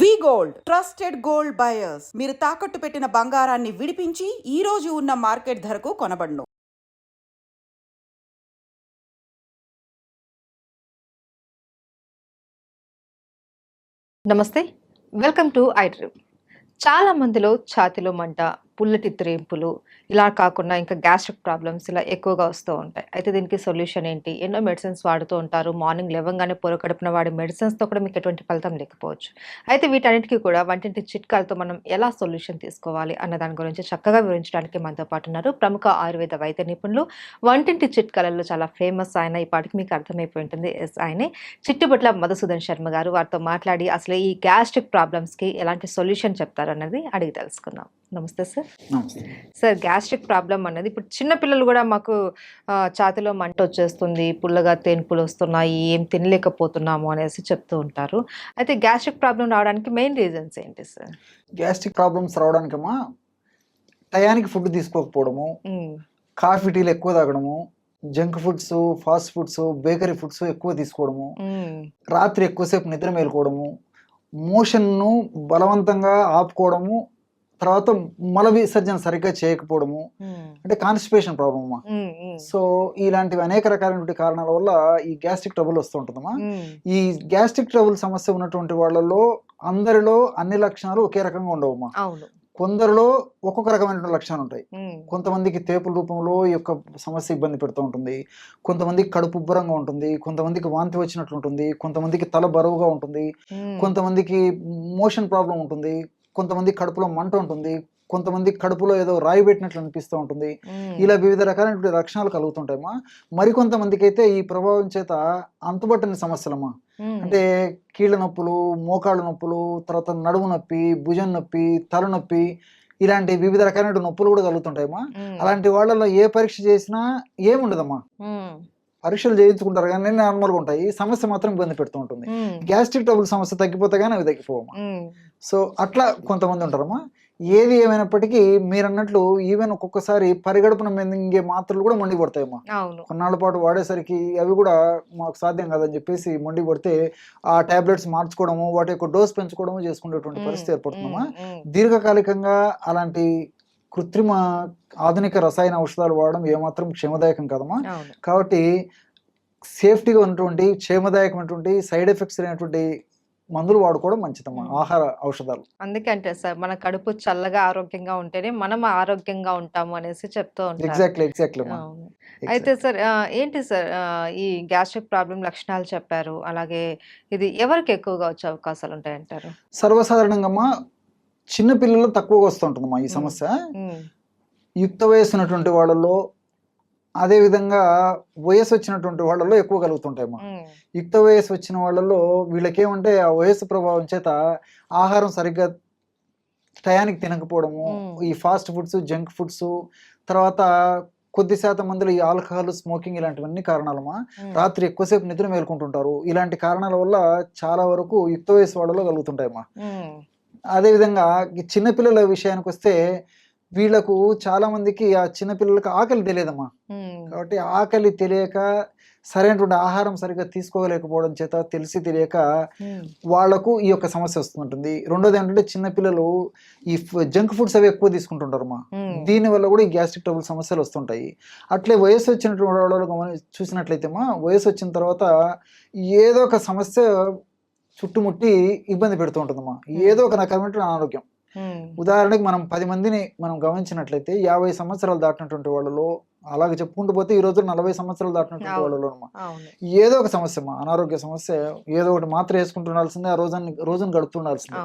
V gold. Trusted gold buyers. మీరు తాకట్టు పెట్టిన బంగారాన్ని విడిపించి ఈ రోజు ఉన్న మార్కెట్ ధరకు కొనబడును. నమస్తే. Welcome to iDream. చాలా మందిలో ఛాతిలో మంట పుల్లటి త్రేంపులు ఇలా కాకుండా ఇంకా గ్యాస్ట్రిక్ ప్రాబ్లమ్స్ ఇలా ఎక్కువగా వస్తూ ఉంటాయి. అయితే దీనికి సొల్యూషన్ ఏంటి? ఎన్నో మెడిసిన్స్ వాడుతూ ఉంటారు. మార్నింగ్ లేవగానే పొరకడుపున వాడి వాడే మెడిసిన్స్తో కూడా మీకు ఎటువంటి ఫలితం లేకపోవచ్చు. అయితే వీటన్నిటికీ కూడా వంటింటి చిట్కాలతో మనం ఎలా సొల్యూషన్ తీసుకోవాలి అన్న దాని గురించి చక్కగా వివరించడానికి మనతో పాటు ఉన్నారు ప్రముఖ ఆయుర్వేద వైద్య నిపుణులు. వంటింటి చిట్కాలలో చాలా ఫేమస్ ఆయన. ఈ పాటికి మీకు అర్థమైపోయి ఉంటుంది. ఎస్ ఆయనే. చిట్టుబట్ల మధుసూదన్ శర్మ గారు వారితో మాట్లాడి అసలు ఈ గ్యాస్ట్రిక్ ప్రాబ్లమ్స్కి ఎలాంటి సొల్యూషన్ చెప్తారు అన్నది అడిగి తెలుసుకుందాం. నమస్తే సార్. సార్ గ్యాస్ట్రిక్ ప్రాబ్లం అనేది ఇప్పుడు చిన్న పిల్లలు కూడా మాకు ఛాతిలో మంట వచ్చేస్తుంది పుల్లగా తేన్పులు వస్తున్నాయి ఏం తినలేకపోతున్నాము అనేసి చెప్తూ ఉంటారు. అయితే గ్యాస్ట్రిక్ ప్రాబ్లం రావడానికి మెయిన్ రీజన్స్ ఏంటి సార్? గ్యాస్ట్రిక్ ప్రాబ్లమ్స్ రావడానికమ్మా టయానికి ఫుడ్ తీసుకోకపోవడము కాఫీ టీలు ఎక్కువ తాగడము junk foods fast foods bakery foods ఎక్కువ తీసుకోవడము రాత్రి ఎక్కువసేపు నిద్ర మేలుకోవడము మోషన్ను బలవంతంగా ఆపుకోవడము తర్వాత మల విసర్జన సరిగ్గా చేయకపోవడము. అంటే కాన్స్టిపేషన్ ప్రాబ్లమ్ సో ఇలాంటివి అనేక రకాలైనటువంటి కారణాల వల్ల ఈ గ్యాస్ట్రిక్ ట్రబుల్ వస్తూ ఉంటుందమ్మా. ఈ గ్యాస్ట్రిక్ ట్రబుల్ సమస్య ఉన్నటువంటి వాళ్ళలో అందరిలో అన్ని లక్షణాలు ఒకే రకంగా ఉండవమ్మా. కొందరిలో ఒక్కొక్క రకమైన లక్షణాలు ఉంటాయి. కొంతమందికి తేపుల రూపంలో ఈ యొక్క సమస్య ఇబ్బంది పెడుతూ ఉంటుంది. కొంతమందికి కడుపు ఉబ్బరంగా ఉంటుంది. కొంతమందికి వాంతి వచ్చినట్లు ఉంటుంది కొంతమందికి తల బరువుగా ఉంటుంది. కొంతమందికి మోషన్ ప్రాబ్లం ఉంటుంది. కొంతమందికి కడుపులో మంట ఉంటుంది కొంతమందికి కడుపులో ఏదో రాయి పెట్టినట్లు అనిపిస్తూ ఉంటుంది. ఇలా వివిధ రకాలైనటువంటి లక్షణాలు కలుగుతుంటాయమ్మా. మరికొంతమందికి అయితే ఈ ప్రభావం చేత అంతుబట్టని సమస్యలమ్మా. అంటే కీళ్ళ నొప్పులు మోకాళ్ళ నొప్పులు తర్వాత నడుము నొప్పి భుజం నొప్పి తలనొప్పి ఇలాంటి వివిధ రకాలైన నొప్పులు కూడా కలుగుతుంటాయమ్మా. అలాంటి వాళ్ళలో ఏ పరీక్ష చేసినా ఏముండదమ్మా. పరీక్షలు చేయించుకుంటారు కానీ నార్మల్గా ఉంటాయి. సమస్య మాత్రం ఇబ్బంది పెడుతూ ఉంటుంది. గ్యాస్ట్రిక్ ట్రబుల్ సమస్య తగ్గిపోతే కానీ అవి తగ్గిపోవమ్మా. సో అట్లా కొంతమంది ఉంటారమ్మా. ఏది ఏమైనప్పటికీ మీరు అన్నట్లు ఈవెన్ ఒక్కొక్కసారి పరిగడుపున మింగే మాత్రలు కూడా మండి పడతాయమ్మా కొన్నాళ్ళ పాటు వాడేసరికి అవి కూడా మాకు సాధ్యం కాదని చెప్పేసి మొండి పడితే ఆ టాబ్లెట్స్ మార్చుకోవడము వాటి యొక్క డోస్ పెంచుకోవడము చేసుకునేటువంటి పరిస్థితి ఏర్పడుతుందమ్మా. దీర్ఘకాలికంగా అలాంటి కృత్రిమ ఆధునిక రసాయన ఔషధాలు వాడడం ఏమాత్రం క్షేమదాయకం కాదమ్మా. కాబట్టి సేఫ్టీగా ఉన్నటువంటి క్షేమదాయకమైనటువంటి సైడ్ ఎఫెక్ట్స్ లేనటువంటి మందులు వాడుకోవడం మంచిదమ్మా. ఆహార ఔషధాలు. అందుకే అంటే సార్ మన కడుపు చల్లగా ఆరోగ్యంగా ఉంటేనే మనం ఆరోగ్యంగా ఉంటాము అనేసి చెప్తూ ఉంటారు. Exactly exactly. అయితే సార్ ఏంటి సార్ ఈ గ్యాస్ట్రిక్ ప్రాబ్లం లక్షణాలు చెప్పారు అలాగే ఇది ఎవరికి ఎక్కువగా వచ్చే అవకాశాలు ఉంటాయంటారు? సర్వసాధారణంగా అమ్మా చిన్న పిల్లలు తక్కువగా వస్తుంటుందమ్మా ఈ. సమస్య. యుక్త వయసు ఉన్నటువంటి వాళ్ళలో అదేవిధంగా వయసు వచ్చినటువంటి వాళ్ళలో ఎక్కువ కలుగుతుంటాయమ్మా యుక్త వయసు వచ్చిన వాళ్ళలో వీళ్ళకేమంటే ఆ వయసు ప్రభావం చేత ఆహారం సరిగ్గా టయానికి తినకపోవడము. ఈ ఫాస్ట్ ఫుడ్స్ జంక్ ఫుడ్స్ తర్వాత కొద్ది శాతం మందిలో ఈ ఆల్కహాల్ స్మోకింగ్ ఇలాంటివన్నీ కారణాలమ్మా. ఉమ్, రాత్రి ఎక్కువసేపు నిద్ర మేల్కొంటుంటారు. ఇలాంటి కారణాల వల్ల చాలా వరకు యుక్త వయసు వాళ్ళలో కలుగుతుంటాయమ్మా. అదేవిధంగా ఈ చిన్నపిల్లల విషయానికి వస్తే వీళ్ళకు చాలా మందికి ఆ చిన్నపిల్లలకు ఆకలి తెలియదమ్మా. కాబట్టి ఆకలి తెలియక సరైనటువంటి ఆహారం సరిగ్గా తీసుకోలేకపోవడం చేత తెలిసి తెలియక వాళ్ళకు ఈ యొక్క సమస్య వస్తుంటుంది. రెండోది ఏంటంటే చిన్నపిల్లలు ఈ జంక్ ఫుడ్స్ అవి ఎక్కువ తీసుకుంటుంటారమ్మా. ఉమ్, దీని వల్ల కూడా ఈ గ్యాస్ట్రిక్ ట్రబుల్ సమస్యలు వస్తుంటాయి. అట్లే వయసు వచ్చినటువంటి వాళ్ళు చూసినట్లయితే మా వయసు వచ్చిన తర్వాత ఏదో ఒక సమస్య చుట్టుముట్టి ఇబ్బంది పెడుతూ ఉంటుందమ్మా. ఏదో ఒక రకమైనటువంటి అనారోగ్యం. ఉదాహరణకి మనం పది మందిని మనం గమనించినట్లయితే యాభై సంవత్సరాలు దాటినటువంటి వాళ్ళలో అలాగే చెప్పుకుంటూ పోతే ఈ రోజు నలభై సంవత్సరాలు దాటినటువంటి. వాళ్ళలో ఏదో ఒక సమస్య అమ్మా అనారోగ్య సమస్య ఏదో ఒకటి మాత్ర వేసుకుంటుండాల్సిందే ఆ రోజుని రోజును గడుపుతుండాల్సిందే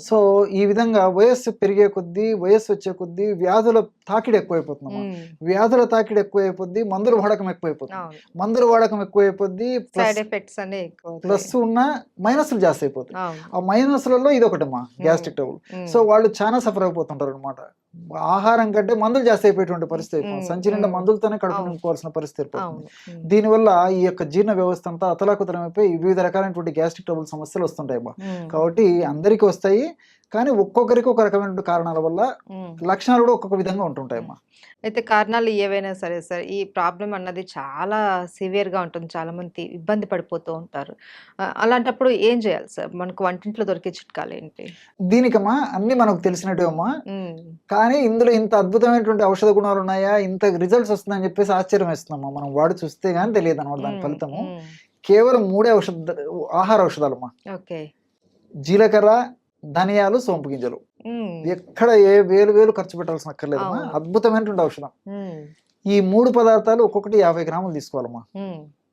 సో ఈ విధంగా వయస్సు పెరిగే కొద్దీ వయస్సు వచ్చే కొద్దీ వ్యాధుల తాకిడి ఎక్కువైపోతుందమ్మా ఉమ్, వ్యాధుల తాకిడి ఎక్కువైపోద్ది మందుల వాడకం ఎక్కువైపోతుంది. మందుల వాడకం ఎక్కువైపోద్ది ప్లస్ ఉన్న మైనస్లు జాస్తి అయిపోతాయి అవును. ఆ మైనస్లలో ఇది ఒకటమ్మా గ్యాస్ట్రిక్ ట్రబుల్ సో వాళ్ళు చాలా సఫర్ అయిపోతుంటారు అనమాట ఆహారం కంటే మందులు జాస్తి అయిపోయేటువంటి పరిస్థితి. సంచి నిండా. మందులతోనే కడుపు. నింపుకోవాల్సిన పరిస్థితి ఏర్పడుతుంది దీనివల్ల ఈ యొక్క జీర్ణ వ్యవస్థ అంతా అతలాకుతలమైపోయి వివిధ రకాలైనటువంటి గ్యాస్ట్రిక్ ట్రబుల్ సమస్యలు వస్తుంటాయి కాబట్టి అందరికీ వస్తాయి కానీ ఒక్కొక్కరికి ఒక రకమైన కారణాల వల్ల. లక్షణాలు కూడా ఒక్కొక్క విధంగా ఉంటుంటాయమ్మా అయితే కారణాలు ఏవైనా సరే సార్ ఈ ప్రాబ్లం అన్నది చాలా సివియర్గా ఉంటుంది. చాలా మంది ఇబ్బంది పడిపోతూ ఉంటారు. అలాంటప్పుడు ఏం చేయాలి సార్? మనకు వంటింట్లో దొరికే చిట్కాలు ఏంటి? దీనికమ్మా అన్ని మనకు తెలిసినట్టు అమ్మా. ఉమ్, కానీ ఇందులో ఇంత అద్భుతమైనటువంటి ఔషధ గుణాలు ఉన్నాయా? ఇంత రిజల్ట్స్ వస్తున్నాయని చెప్పేసి ఆశ్చర్యం వేస్తున్నామా మనం వాడి చూస్తే గానీ తెలియదు అనమాట దాని ఫలితము. కేవలం మూడే ఔషధ ఆహార ఔషధాలమ్మా. ఓకే. జీలకర్ర ధనియాలు సోంపు గింజలు. ఎక్కడ ఏ వేలు వేలు ఖర్చు పెట్టాల్సిన అక్కర్లేదమ్మా. అద్భుతమైనటువంటి ఔషధం. ఈ మూడు పదార్థాలు ఒక్కొక్కటి యాభై గ్రాములు తీసుకోవాలమ్మా.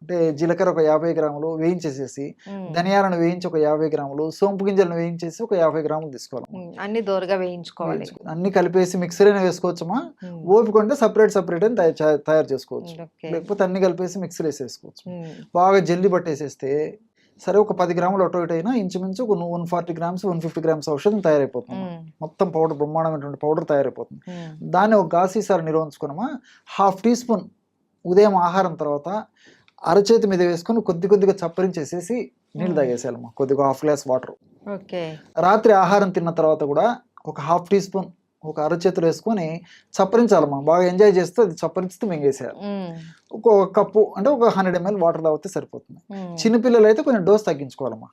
అంటే జీలకర్ర ఒక యాభై గ్రాములు వేయించేసేసి ధనియాలను వేయించి ఒక యాభై గ్రాములు సోంపు గింజలను వేయించేసి ఒక యాభై గ్రాములు తీసుకోవాలి. అన్ని దోరగా వేయించుకోవాలి. అన్ని కలిపేసి మిక్సర్ అయినా వేసుకోవచ్చమ్మా. ఓపిక ఉంటే సపరేట్ సపరేట్ అని తయారు చేసుకోవచ్చు. లేకపోతే అన్ని కలిపేసి మిక్సర్ వేసేసుకోవచ్చు. బాగా జల్లి పట్టేసేస్తే సరే ఒక పది గ్రాములు అటు ఇటు అయినా ఇంచుమించు ఒక one forty grams one fifty grams ఔషధం తయారైపోతుంది మొత్తం పౌడర్ బ్రహ్మాండమైనటువంటి పౌడర్ తయారైపోతుంది. దాన్ని ఒక గాసీసారి నిల్వ ఉంచుకున్నామా హాఫ్ టీ స్పూన్ ఉదయం ఆహారం తర్వాత అరచేతి మీద వేసుకొని కొద్ది కొద్దిగా చప్పరించేసేసి నీళ్ళు మ్మ్. తాగేసేయాలమ్మా. కొద్దిగా హాఫ్ గ్లాస్ వాటర్. ఓకే. రాత్రి ఆహారం తిన్న తర్వాత కూడా ఒక హాఫ్ టీ స్పూన్ ఒక అరచేతులు వేసుకొని చప్పరించాలమ్మా. బాగా ఎంజాయ్ చేస్తూ అది చప్పరిస్తూ మింగేసేయాలి. ఒక కప్పు అంటే ఒక హండ్రెడ్ ఎంఎల్ వాటర్ తాగితే సరిపోతుంది. చిన్నపిల్లలు అయితే కొంచెం డోస్ తగ్గించుకోవాలమ్మా.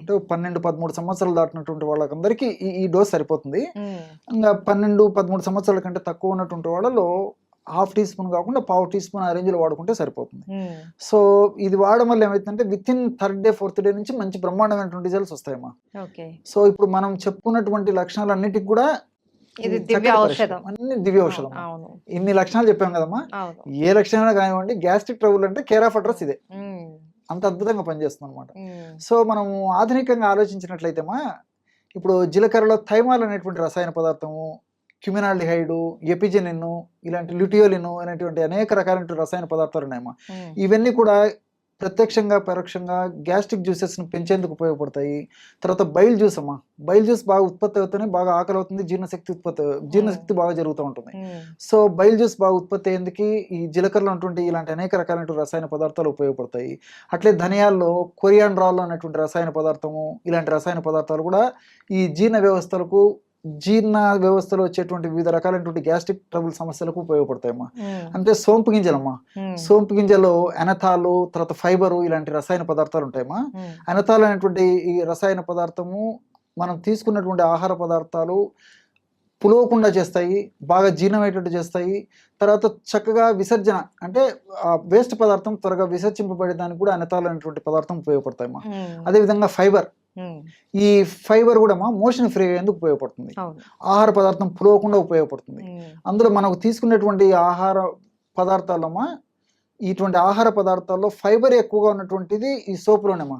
అంటే పన్నెండు పదమూడు సంవత్సరాలు దాటినటువంటి వాళ్ళకందరికీ ఈ ఈ డోస్ సరిపోతుంది. ఇంకా పన్నెండు పదమూడు సంవత్సరాల కంటే తక్కువ ఉన్నటువంటి వాళ్ళలో హాఫ్ టీ స్పూన్ కాకుండా పావు టీ స్పూన్ ఆ రేంజ్లో వాడుకుంటే సరిపోతుంది. సో ఇది వాడడం వల్ల ఏమవుతుందంటే within third day fourth day నుంచి మంచి బ్రహ్మాండమైనటువంటి రిజల్ట్స్ వస్తాయమ్మా. సో ఇప్పుడు మనం చెప్పుకున్నటువంటి లక్షణాలన్నిటికి కూడా ఇది దివ్య. ఔషధం. అన్ని దివ్య ఔషధం. ఇన్ని లక్షణాలు చెప్పాం కదమ్మా. ఏ లక్షణాలు కానివ్వండి గ్యాస్ట్రిక్ ట్రబుల్ అంటే కేర్ ఆఫ్ అడ్రస్ ఇదే. అంత అద్భుతంగా పనిచేస్తుంది అనమాట సో మనం ఆధునికంగా ఆలోచించినట్లయితేమా ఇప్పుడు జీలకర్రలో థైమాల్ అనేటువంటి రసాయన పదార్థము క్యుమినాల్డిహైడ్ ఎపిజెనిన్ ఇలాంటి ల్యూటియోలిన్ అనేటువంటి అనేక రకాలైన రసాయన పదార్థాలు ఉన్నాయమ్మా. ఇవన్నీ కూడా ప్రత్యక్షంగా పరోక్షంగా గ్యాస్ట్రిక్ జ్యూసెస్ని పెంచేందుకు ఉపయోగపడతాయి. తర్వాత బైల్ జ్యూస్ అమ్మా. బైల్ జ్యూస్ బాగా ఉత్పత్తి అవుతూనే బాగా ఆకలి అవుతుంది జీర్ణశక్తి ఉత్పత్తి జీర్ణశక్తి బాగా జరుగుతూ ఉంటుంది. సో బైల్ జ్యూస్ బాగా ఉత్పత్తి అయ్యేందుకు ఈ జీలకర్రలో ఉన్నటువంటి ఇలాంటి అనేక రకాలైన రసాయన పదార్థాలు ఉపయోగపడతాయి. అట్లే ధనియాల్లో కొరియాండ్రాల్ అనేటువంటి రసాయన పదార్థము ఇలాంటి రసాయన పదార్థాలు కూడా ఈ జీర్ణ వ్యవస్థలకు జీర్ణ వ్యవస్థలో వచ్చేటువంటి వివిధ రకాలైనటువంటి గ్యాస్ట్రిక్ ట్రబుల్ సమస్యలకు ఉపయోగపడతాయమ్మా. అంటే సోంపు గింజలమ్మా. సోంపు గింజలో ఎనథాలు తర్వాత ఫైబరు ఇలాంటి రసాయన పదార్థాలు ఉంటాయమ్మా. ఉమ్, ఎనథాల్ అనేటువంటి ఈ రసాయన పదార్థము మనం తీసుకున్నటువంటి ఆహార పదార్థాలు పులవకుండా చేస్తాయి బాగా జీర్ణమయ్యేటట్టు చేస్తాయి. తర్వాత చక్కగా విసర్జన అంటే వేస్ట్ పదార్థం త్వరగా విసర్జింపబడేదానికి కూడా అనతాలు అనేటువంటి పదార్థం ఉపయోగపడతాయమ్మా. ఉమ్, అదేవిధంగా ఫైబర్ ఈ ఫైబర్ కూడా మోషన్ ఫ్రీ అయ్యేందుకు ఉపయోగపడుతుంది. ఆహార పదార్థం పులవకుండా ఉపయోగపడుతుంది. అందులో మనకు తీసుకునేటువంటి ఆహార పదార్థాలమ్మా ఇటువంటి ఆహార పదార్థాల్లో ఫైబర్ ఎక్కువగా ఉన్నటువంటిది ఈ సోపులోనేమా.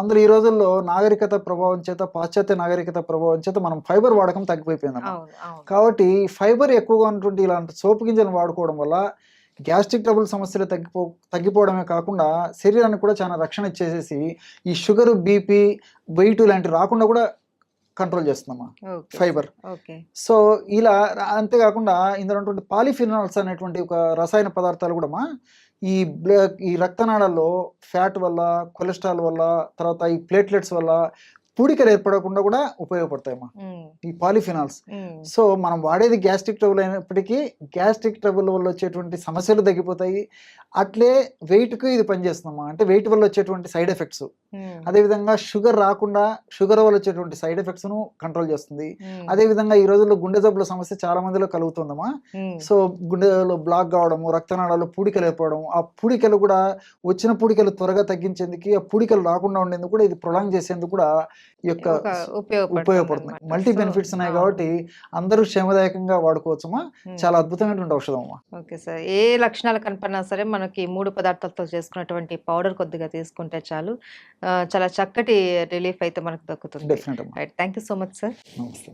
అందులో ఈ రోజుల్లో నాగరికత ప్రభావం చేత పాశ్చాత్య నాగరికత ప్రభావం చేత మనం ఫైబర్ వాడకం తగ్గిపోయిపోయిందమ్మా. కాబట్టి ఫైబర్ ఎక్కువగా ఉన్నటువంటి ఇలాంటి సోపు గింజలు వాడుకోవడం వల్ల గ్యాస్ట్రిక్ ట్రబుల్ సమస్యలు తగ్గిపో తగ్గిపోవడమే కాకుండా శరీరానికి కూడా చాలా రక్షణ ఇచ్చేసేసి ఈ షుగర్ బీపీ వెయిట్ ఇలాంటి రాకుండా కూడా కంట్రోల్ చేస్తుందమ్మా. ఫైబర్. ఓకే. సో ఇలా అంతేకాకుండా ఇందులో ఉన్నటువంటి పాలిఫినాల్స్ అనేటువంటి ఒక రసాయన పదార్థాలు కూడా మా ఈ బ్ల ఈ రక్తనాళాల్లో ఫ్యాట్ వల్ల కొలెస్ట్రాల్ వల్ల తర్వాత ఈ ప్లేట్లెట్స్ వల్ల పూడికలు ఏర్పడకుండా కూడా ఉపయోగపడతాయమ్మా. ఈ పాలిఫినాల్స్. సో మనం వాడేది గ్యాస్ట్రిక్ ట్రబుల్ అయినప్పటికీ గ్యాస్ట్రిక్ ట్రబుల్ వల్ల వచ్చేటువంటి సమస్యలు తగ్గిపోతాయి. అట్లే వెయిట్కి ఇది పనిచేస్తుందమ్మా. అంటే వెయిట్ వల్ల వచ్చేటువంటి సైడ్ ఎఫెక్ట్స్. అదేవిధంగా షుగర్ రాకుండా షుగర్ వల్ల వచ్చేటువంటి సైడ్ ఎఫెక్ట్స్ను కంట్రోల్ చేస్తుంది. అదేవిధంగా ఈ రోజుల్లో గుండె జబ్బుల సమస్య చాలా మందిలో కలుగుతుందమ్మా. సో గుండెలో బ్లాక్ కావడము రక్తనాళాల్లో పూడికలు ఏర్పడము ఆ పూడికలు కూడా వచ్చిన పూడికలు త్వరగా తగ్గించేందుకు ఆ పూడికలు రాకుండా ఉండేందుకు కూడా ఇది ప్రొలాంగ్ చేసేందుకు కూడా యొక్క ఉపయోగపడుతుంది. మల్టీ బెనిఫిట్స్ ఉన్నాయి. కాబట్టి అందరూ క్షేమదాయకంగా వాడుకోవచ్చమ్మా. చాలా అద్భుతమైనటువంటి ఔషధం అమ్మా. Okay sir. ఏ లక్షణాలు కనపడినా సరే మనకి మూడు పదార్థాలతో చేసుకున్నటువంటి పౌడర్ కొద్దిగా తీసుకుంటే చాలు. చాలా చక్కటి రిలీఫ్ అయితే మనకు దక్కుతుంది. Thank you so much sir. నమస్తే.